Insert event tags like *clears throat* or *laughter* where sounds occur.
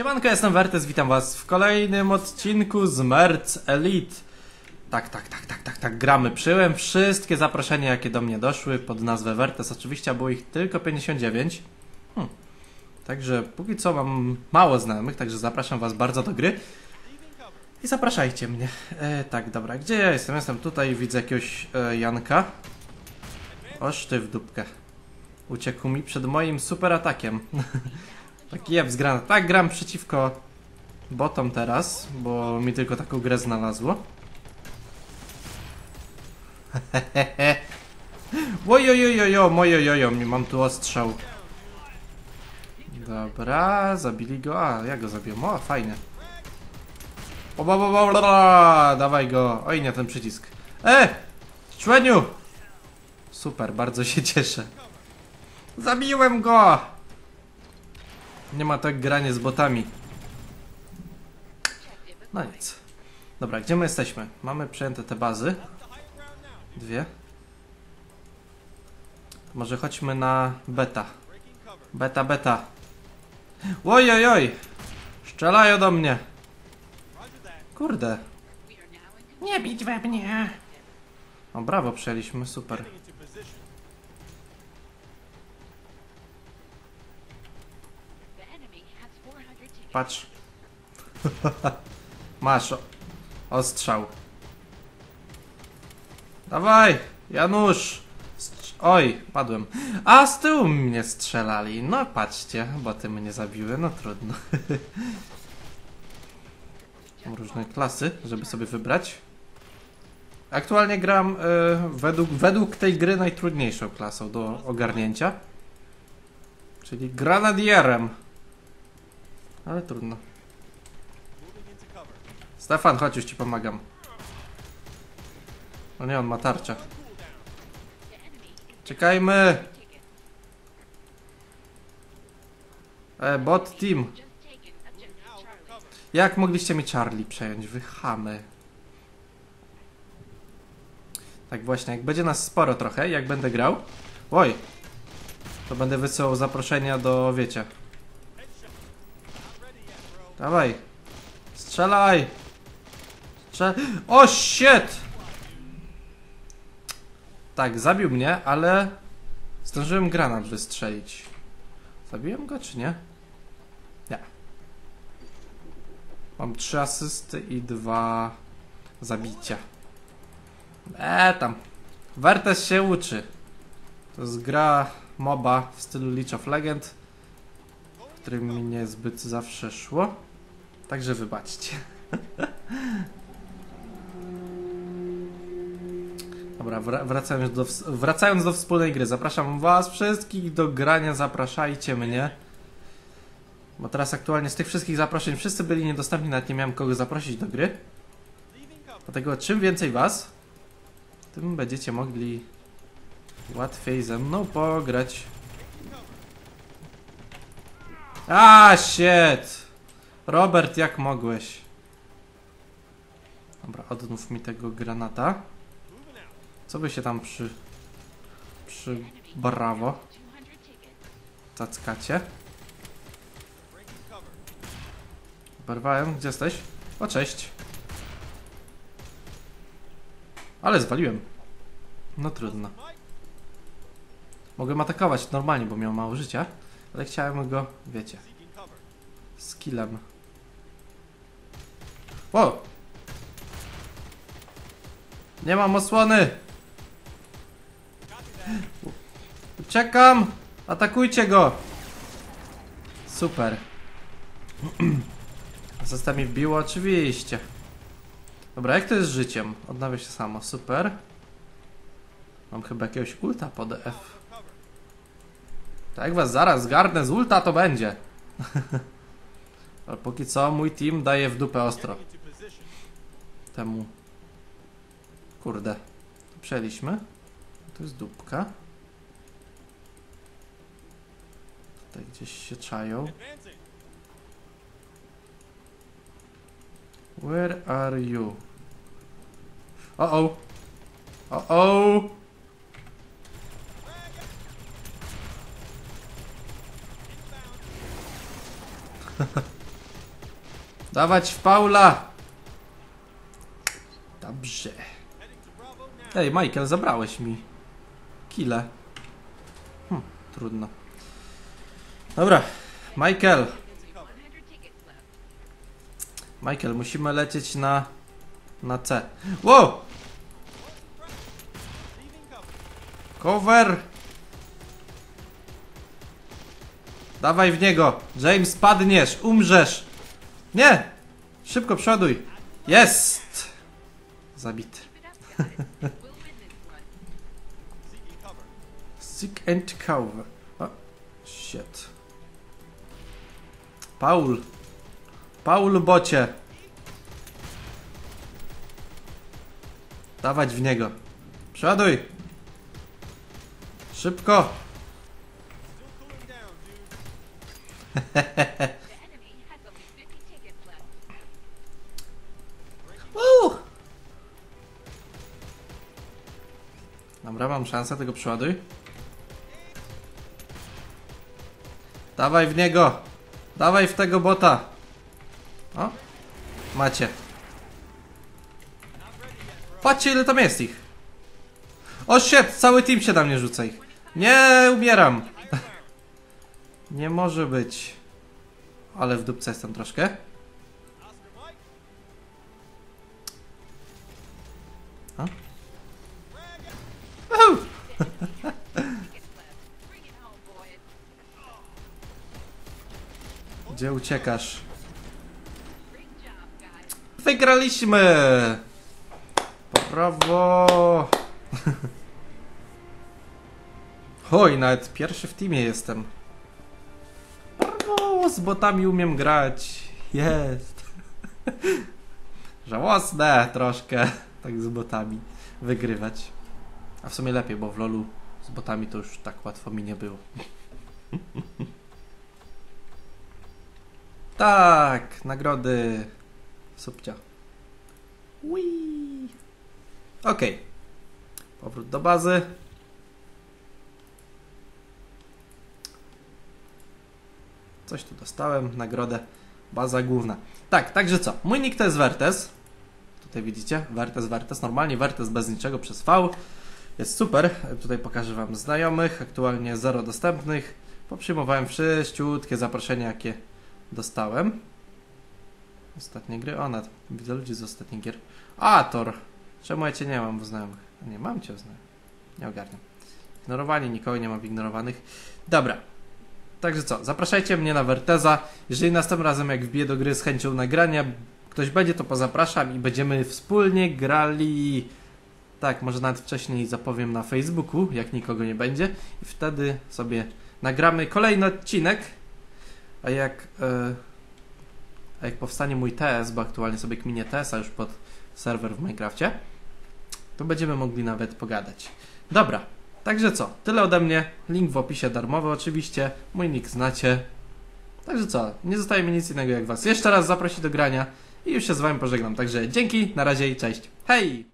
Siemanko, jestem Wertes, witam was w kolejnym odcinku z Merc Elite. Tak, tak, tak, tak, tak, tak, gramy. Przyjąłem wszystkie zaproszenia, jakie do mnie doszły pod nazwę Wertes. Oczywiście, było ich tylko 59. Hmm. Także póki co mam mało znajomych, także zapraszam was bardzo do gry. I zapraszajcie mnie. E, tak, dobra, gdzie ja jestem? Jestem tutaj, widzę jakiegoś e, Janka. Oż ty w dupkę. Uciekł mi przed moim super atakiem. *laughs* Taki jeb zgrana. Tak, gram przeciwko botom teraz, bo mi tylko taką grę znalazło. *laughs* Ojojojojo, mojojojo, mam tu ostrzał. Dobra, zabili go. A, ja go zabiłem. O, fajnie. O, ba, ba, ba, ba, ba, dawaj go. Oj, nie ten przycisk. E! Człeniu! Super, bardzo się cieszę. Zabiłem go! Nie ma tak granie z botami. No nic. Dobra, gdzie my jesteśmy? Mamy przejęte te bazy. Dwie. Może chodźmy na beta. Beta, beta. Oj, oj! Strzelają do mnie. Kurde. Nie bić we mnie. O, brawo, przejęliśmy, super. Patrz. Masz ostrzał. Dawaj, Janusz. Oj, padłem. A z tyłu mnie strzelali. No patrzcie, bo ty mnie zabiły. No trudno. *laughs* Mam różne klasy, żeby sobie wybrać. Aktualnie gram y, według, według tej gry najtrudniejszą klasą do ogarnięcia. Czyli granadierem. Ale trudno. Stefan, chodź, już ci pomagam. O nie, on ma tarczę. Czekajmy! E, bot team. Jak mogliście mi Charlie przejąć? Wy chamy. Tak właśnie, jak będzie nas sporo trochę, jak będę grał. Oj! To będę wysyłał zaproszenia do, wiecie. Dawaj! Strzelaj! Strzel... O shit! Tak, zabił mnie, ale zdążyłem granat wystrzelić. Zabiłem go, czy nie? Nie. Mam trzy asysty i dwa zabicia. Eee, tam. Wertes się uczy. To jest gra MOBA w stylu League of Legend, którym mi niezbyt zawsze szło. Także wybaczcie. Dobra, wra- wracając do, wracając do wspólnej gry. Zapraszam was wszystkich do grania, zapraszajcie mnie. Bo teraz aktualnie z tych wszystkich zaproszeń wszyscy byli niedostępni, nawet nie miałem kogo zaprosić do gry. Dlatego czym więcej was, tym będziecie mogli łatwiej ze mną pograć. A shit! Robert, jak mogłeś? Dobra, odnów mi tego granata. Co by się tam przy... przy... brawo 200 tickets. cackacie? Oberwałem, gdzie jesteś? O, cześć. Ale zwaliłem. No trudno. Mogłem atakować normalnie, bo miał mało życia, ale chciałem go, wiecie, skillem. O! Nie mam osłony! Uciekam! Atakujcie go! Super. *clears throat* Został mi wbiło? Oczywiście. Dobra, jak to jest z życiem? Odnawia się samo, super. Mam chyba jakiegoś ulta pod F. Tak jak was zaraz zgarnę z ulta, to będzie. *laughs* Ale póki co mój team daje w dupę ostro. Temu. Kurde. Przejęliśmy. To jest dupka. Tutaj gdzieś się czają. Where are you? O o. O o. *laughs* Dawać w Paula! Ej, Michael, zabrałeś mi. Kile. Hm, trudno. Dobra, Michael. 100 tickets left. Michael, musimy lecieć na... na C. Wow! Cover! Dawaj w niego! James, padniesz! Umrzesz! Nie! Szybko przoduj! Jest! Zabity. Sick and cover. O, shit. Paul. Paul bocie. Dawać w niego. Przeładuj. Szybko. *laughs* mam szansę, tego przeładuj. Dawaj w niego! Dawaj w tego bota! O! Macie. Patrzcie ile tam jest ich! O shit! Cały team się na mnie rzuca ich. Nie, umieram! *laughs* Nie może być. Ale w dupce jestem troszkę. *laughs* Gdzie uciekasz? Wygraliśmy! Brawo! *laughs* Oj, nawet pierwszy w teamie jestem. Brawo! Z botami umiem grać. Jest. *laughs* Żałosne troszkę. Tak z botami wygrywać. A w sumie lepiej, bo w lolu z botami to już tak łatwo mi nie było. *laughs* tak, nagrody. Subcia. Whee. Okej. Powrót do bazy. Coś tu dostałem, nagrodę. Baza główna. Tak, także co? Mój nick to jest Vertes. Tutaj widzicie, Vertes, Vertes. Normalnie Vertes bez niczego przez V. Jest super. Tutaj pokażę Wam znajomych. Aktualnie zero dostępnych. Poprzyjmowałem wszyściutkie zaproszenia, jakie dostałem. Ostatnie gry? O, nawet widzę ludzi z ostatnich gier. A, Tor! Czemu ja Cię nie mam w znajomych? Nie, mam Cię znajomych. Nie ogarniam. Ignorowanie, nikogo nie mam ignorowanych. Dobra. Także co, zapraszajcie mnie na Verteza. Jeżeli następnym razem jak wbiję do gry z chęcią nagrania, ktoś będzie, to pozapraszam i będziemy wspólnie grali. Tak, może nawet wcześniej zapowiem na Facebooku, jak nikogo nie będzie. I wtedy sobie nagramy kolejny odcinek. A jak... e, a jak powstanie mój TS, bo aktualnie sobie kminię TS-a już pod serwer w Minecrafcie, to będziemy mogli nawet pogadać. Dobra, także co, tyle ode mnie. Link w opisie darmowy oczywiście, mój nick znacie. Także co, nie zostaje mi nic innego jak Was jeszcze raz zaprosić do grania i już się z Wami pożegnam. Także dzięki, na razie i cześć. Hej!